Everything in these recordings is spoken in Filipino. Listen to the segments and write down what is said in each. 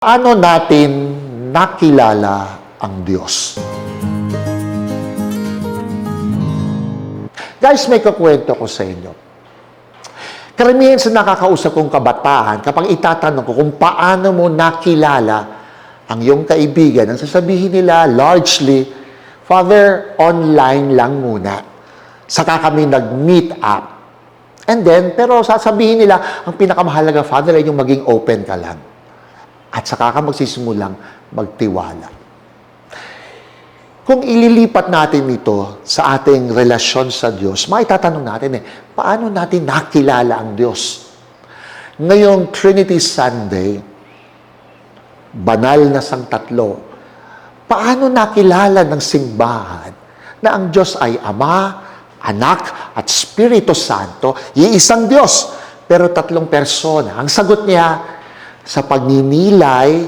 Paano natin nakilala ang Diyos? Guys, may kakwento ko sa inyo. Karamihan sa nakakausap kong kabataan, kapag itatanong ko kung paano mo nakilala ang iyong kaibigan, ang sasabihin nila largely, Father, online lang muna. Saka kami nag-meet up. And then, pero sasabihin nila, ang pinakamahalaga, Father, ay yung maging open ka lang. At saka ka magsisimulang magtiwala. Kung ililipat natin ito sa ating relasyon sa Diyos, maitatanong natin eh, paano natin nakilala ang Diyos? Ngayong Trinity Sunday, banal na sang tatlo, paano nakilala ng simbahan na ang Diyos ay Ama, Anak, at Espiritu Santo, iisang Diyos, pero tatlong persona. Ang sagot niya, sa pagninilay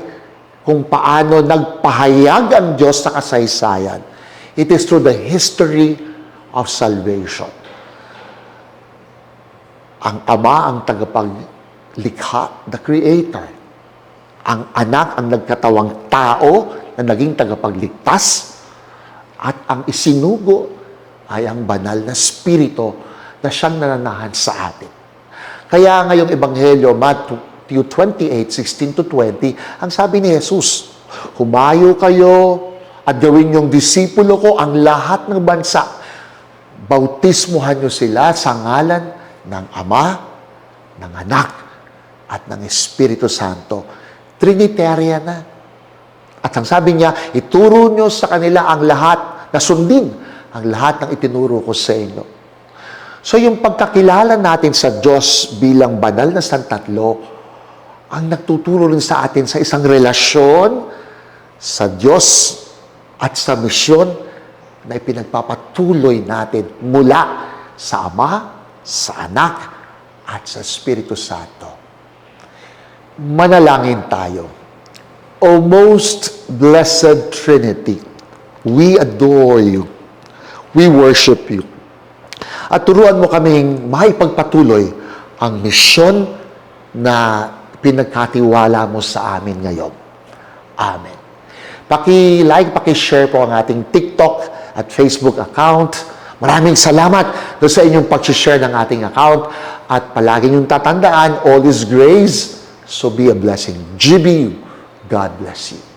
kung paano nagpahayag ang Diyos sa kasaysayan. It is through the history of salvation. Ang Ama ang tagapaglikha, the Creator. Ang Anak ang nagkatawang tao na naging tagapagligtas. At ang isinugo ay ang banal na Espiritu na siyang nananahan sa atin. Kaya ngayong Ebanghelyo, Matthew 28, 16 to 20, ang sabi ni Jesus, Humayo kayo at gawin yung disipulo ko ang lahat ng bansa. Bautismuhan nyo sila sa ngalan ng Ama, ng Anak, at ng Espiritu Santo. Trinitarian na. At ang sabi niya, ituro nyo sa kanila ang lahat na sundin ang lahat ng itinuro ko sa inyo. So yung pagkakilala natin sa Diyos bilang banal na santatlo, ang nagtuturo rin sa atin sa isang relasyon sa Diyos at sa misyon na ipinagpapatuloy natin mula sa Ama, sa Anak, at sa Espiritu Santo. Manalangin tayo. O most blessed Trinity, we adore you. We worship you. At turuan mo kaming maipagpatuloy ang misyon na pinagkatiwala mo sa amin ngayon. Amen. Paki-like, paki-share po ang ating TikTok at Facebook account. Maraming salamat sa inyong pag-share ng ating account. At palagi niyong tatandaan, all is grace, so be a blessing. GBU, God bless you.